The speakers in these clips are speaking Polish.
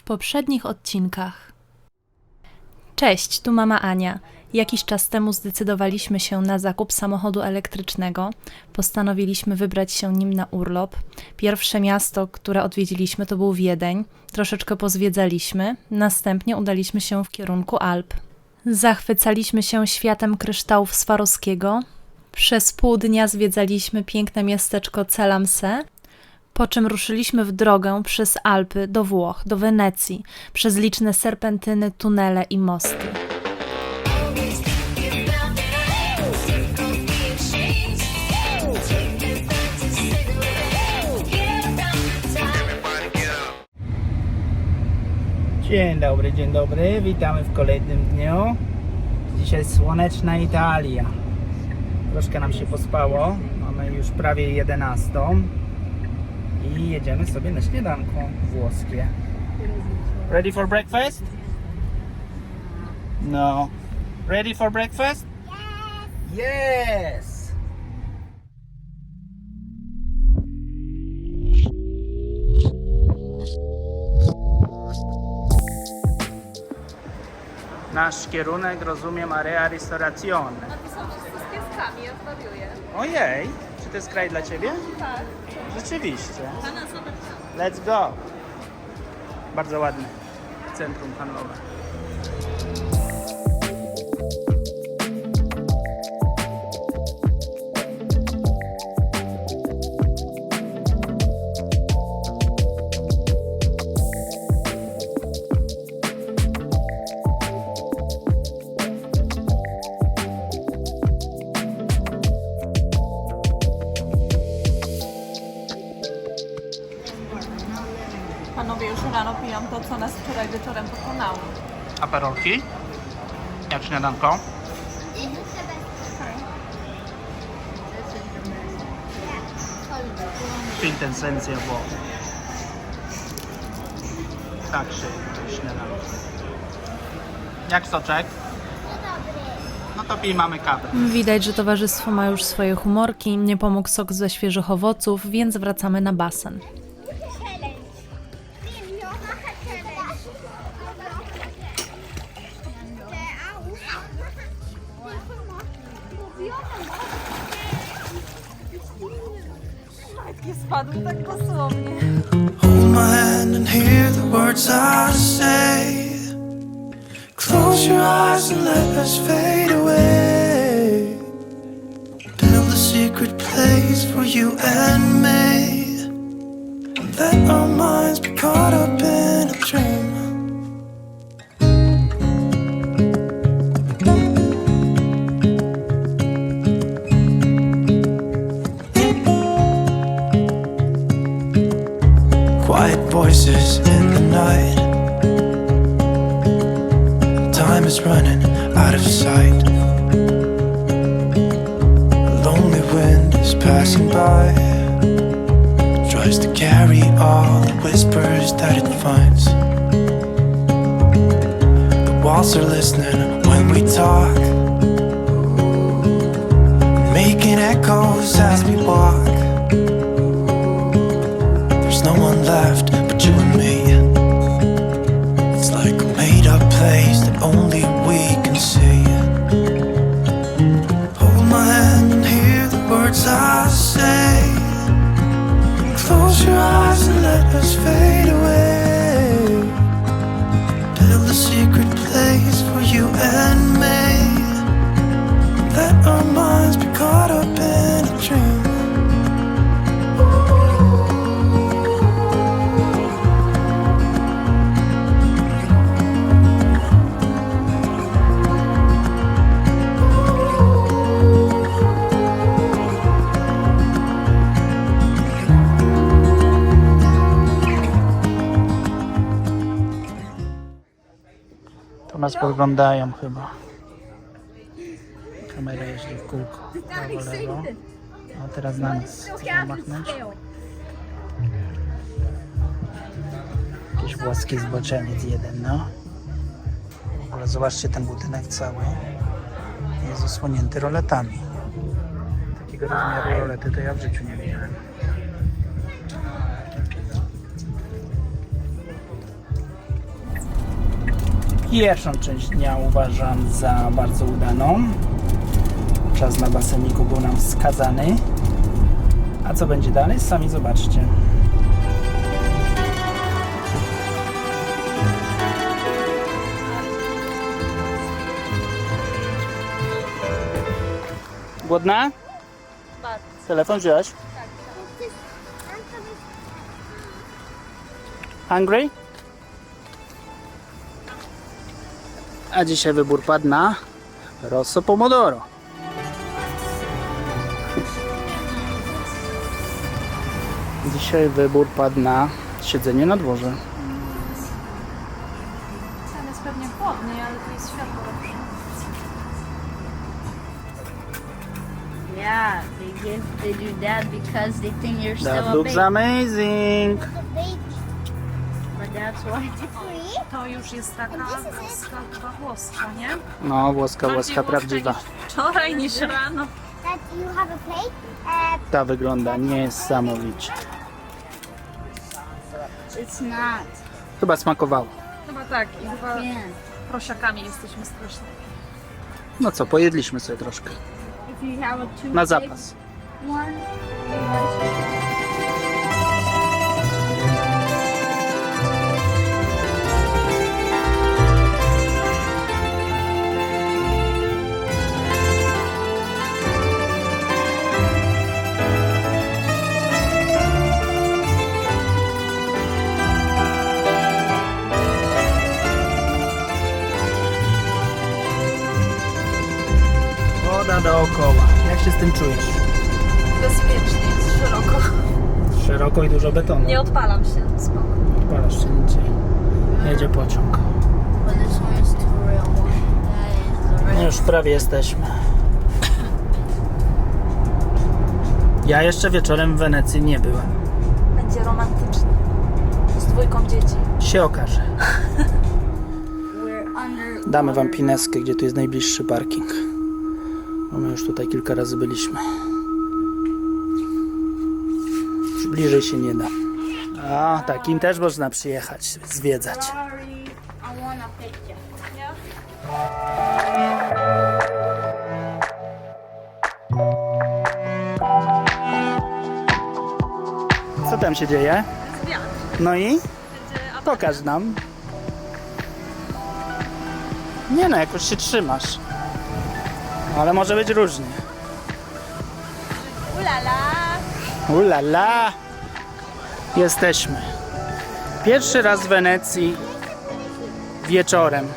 w poprzednich odcinkach. Cześć, tu mama Ania. Jakiś czas temu zdecydowaliśmy się na zakup samochodu elektrycznego. Postanowiliśmy wybrać się nim na urlop. Pierwsze miasto, które odwiedziliśmy, to był Wiedeń. Troszeczkę pozwiedzaliśmy, następnie udaliśmy się w kierunku Alp. Zachwycaliśmy się światem kryształów Swarowskiego. Przez pół dnia zwiedzaliśmy piękne miasteczko Celamse, po czym ruszyliśmy w drogę przez Alpy do Włoch, do Wenecji, przez liczne serpentyny, tunele i mosty. Dzień dobry, dzień dobry. Witamy w kolejnym dniu. Dzisiaj słoneczna Italia. Troszkę nam się pospało. Mamy już prawie 11. I jedziemy sobie na śniadanko włoskie. Ready for breakfast? No. Ready for breakfast? Yes! Nasz kierunek, rozumiem, area są wszyscy z pieskami, ja. Ojej, to jest kraj dla Ciebie? Tak. Rzeczywiście. Pana. Let's go! Bardzo ładne centrum handlowe. Wczoraj wieczorem pokonało. Aperolki? Jak śniadanko? Kwintesencja Włoch. Tak się śniadanko. Jak soczek? No to pij, mamy kawę. Widać, że towarzystwo ma już swoje humorki, nie pomógł sok ze świeżych owoców, więc wracamy na basen. Hold my hand and hear the words I say. Close your eyes and let us fade away. Build a secret place for you and me. Let our minds be caught up passing by. Tries to carry all the whispers that it finds. The walls are listening when we talk. Making echoes as we walk. There's no one left nas podglądają chyba. Kamera jeździ w kółko. Prawo, lewo. No teraz na nas chcą machnąć. Jakiś włoski zboczeniec jeden, no. Ale zobaczcie ten budynek cały. Jest zasłonięty roletami. Takiego rozmiaru rolety to ja w życiu nie widziałem. Pierwszą część dnia uważam za bardzo udaną. Czas na baseniku był nam wskazany. A co będzie dalej? Sami zobaczcie. Głodna? Telefon wziąłeś? Hungry? A dzisiaj wybór padł na Rosso Pomodoro. Dzisiaj wybór padł na siedzenie na dworze. Tam jest pewnie chłodniej, ale tu jest światło lepsze. Yeah, they give they do that because they think you're still That a looks amazing. To już jest taka włoska, chyba włoska, nie? No, włoska, włoska prawdziwa. Wczoraj niż rano. Uh, Ta wygląda niesamowicie. It's not. Chyba smakowało. Chyba tak. I chyba prosiakami jesteśmy strasznie. No co, pojedliśmy sobie troszkę. Na zapas. one, Dookoła. Jak się z tym czujesz? Bezpiecznie, jest szeroko. Szeroko i dużo betonu. Nie odpalam się. Spoko. Odpalasz się nic. nie- Jedzie pociąg. No już prawie jesteśmy. Ja jeszcze wieczorem w Wenecji nie byłem. Będzie romantycznie. Z dwójką dzieci. Się okaże. Damy wam pineskę, gdzie tu jest najbliższy parking. Bo my już tutaj kilka razy byliśmy. Już bliżej się nie da. A, takim też można przyjechać, zwiedzać. Co tam się dzieje? No i? Pokaż nam. Nie no, jakoś się trzymasz. Ale może być różnie. Ulala! Ulala! Jesteśmy. Pierwszy raz w Wenecji wieczorem.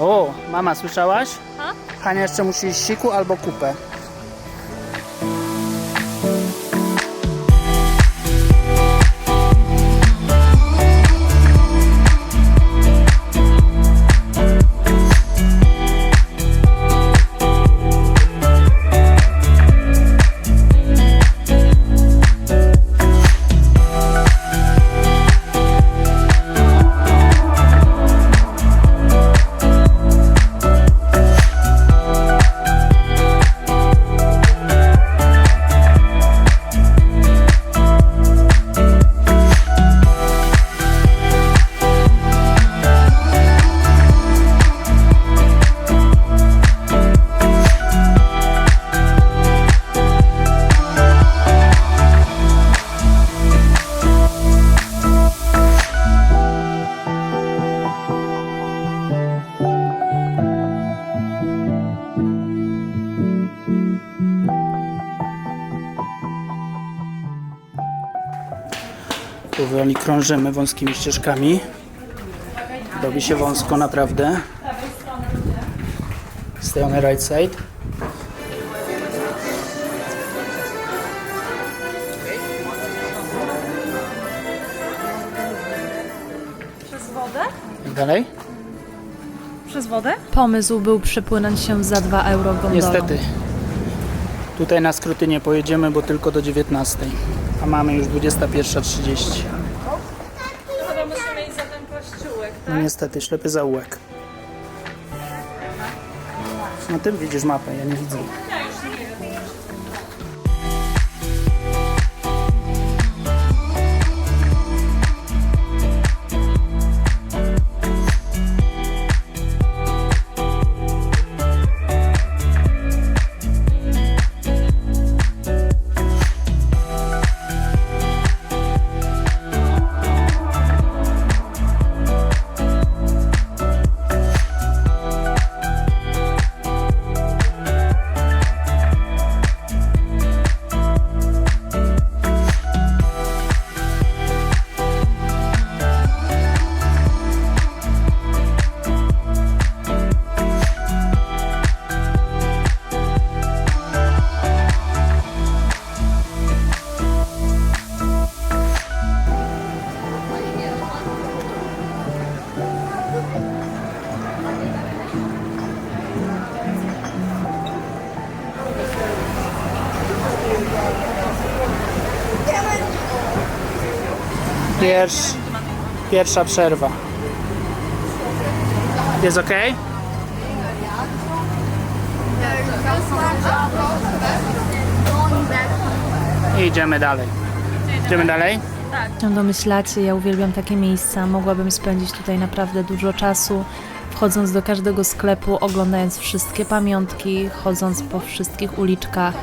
O, mama, słyszałaś? Ha? Hania jeszcze musi iść siku albo kupę. Powoli krążymy wąskimi ścieżkami. Robi się wąsko naprawdę. Stay on the right side. Przez wodę? I dalej? Przez wodę? Pomysł był przepłynąć się za 2 euro gondolą. Niestety. Tutaj na skróty nie pojedziemy, bo tylko do 19. A mamy już 21.30. Chyba musimy iść za ten kościółek. No niestety, ślepy zaułek. No ty widzisz mapę, ja nie widzę. Pierwsz, pierwsza przerwa. Jest ok? I idziemy dalej. Idziemy dalej? się domyślacie, ja uwielbiam takie miejsca. Mogłabym spędzić tutaj naprawdę dużo czasu, wchodząc do każdego sklepu, oglądając wszystkie pamiątki, chodząc po wszystkich uliczkach.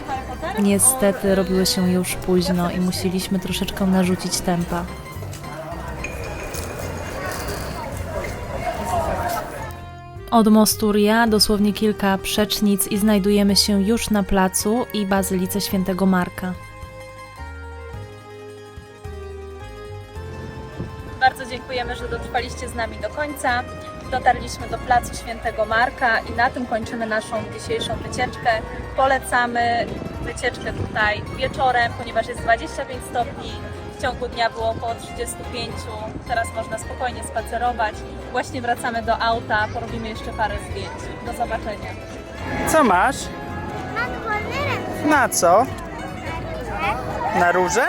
Niestety robiło się już późno i musieliśmy troszeczkę narzucić tempa. Od mostu Ria dosłownie kilka przecznic i znajdujemy się już na placu i bazylice świętego Marka. Bardzo dziękujemy, że dotrwaliście z nami do końca. Dotarliśmy do placu Świętego Marka i na tym kończymy naszą dzisiejszą wycieczkę. Polecamy wycieczkę tutaj wieczorem, ponieważ jest 25 stopni. W ciągu dnia było około 35. Teraz można spokojnie spacerować. Właśnie wracamy do auta, porobimy jeszcze parę zdjęć. Do zobaczenia. Co masz? Mam wolne ręce. Na co? Na róże?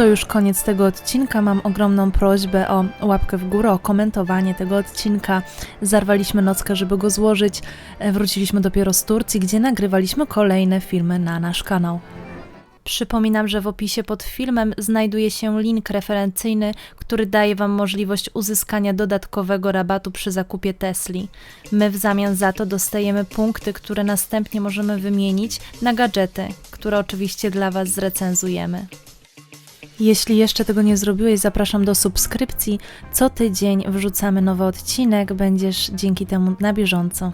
To już koniec tego odcinka. Mam ogromną prośbę o łapkę w górę, o komentowanie tego odcinka. Zarwaliśmy nockę, żeby go złożyć. E, Wróciliśmy dopiero z Turcji, gdzie nagrywaliśmy kolejne filmy na nasz kanał. Przypominam, że w opisie pod filmem znajduje się link referencyjny, który daje Wam możliwość uzyskania dodatkowego rabatu przy zakupie Tesli. My w zamian za to dostajemy punkty, które następnie możemy wymienić na gadżety, które oczywiście dla Was zrecenzujemy. Jeśli jeszcze tego nie zrobiłeś, zapraszam do subskrypcji. Co tydzień wrzucamy nowy odcinek, będziesz dzięki temu na bieżąco.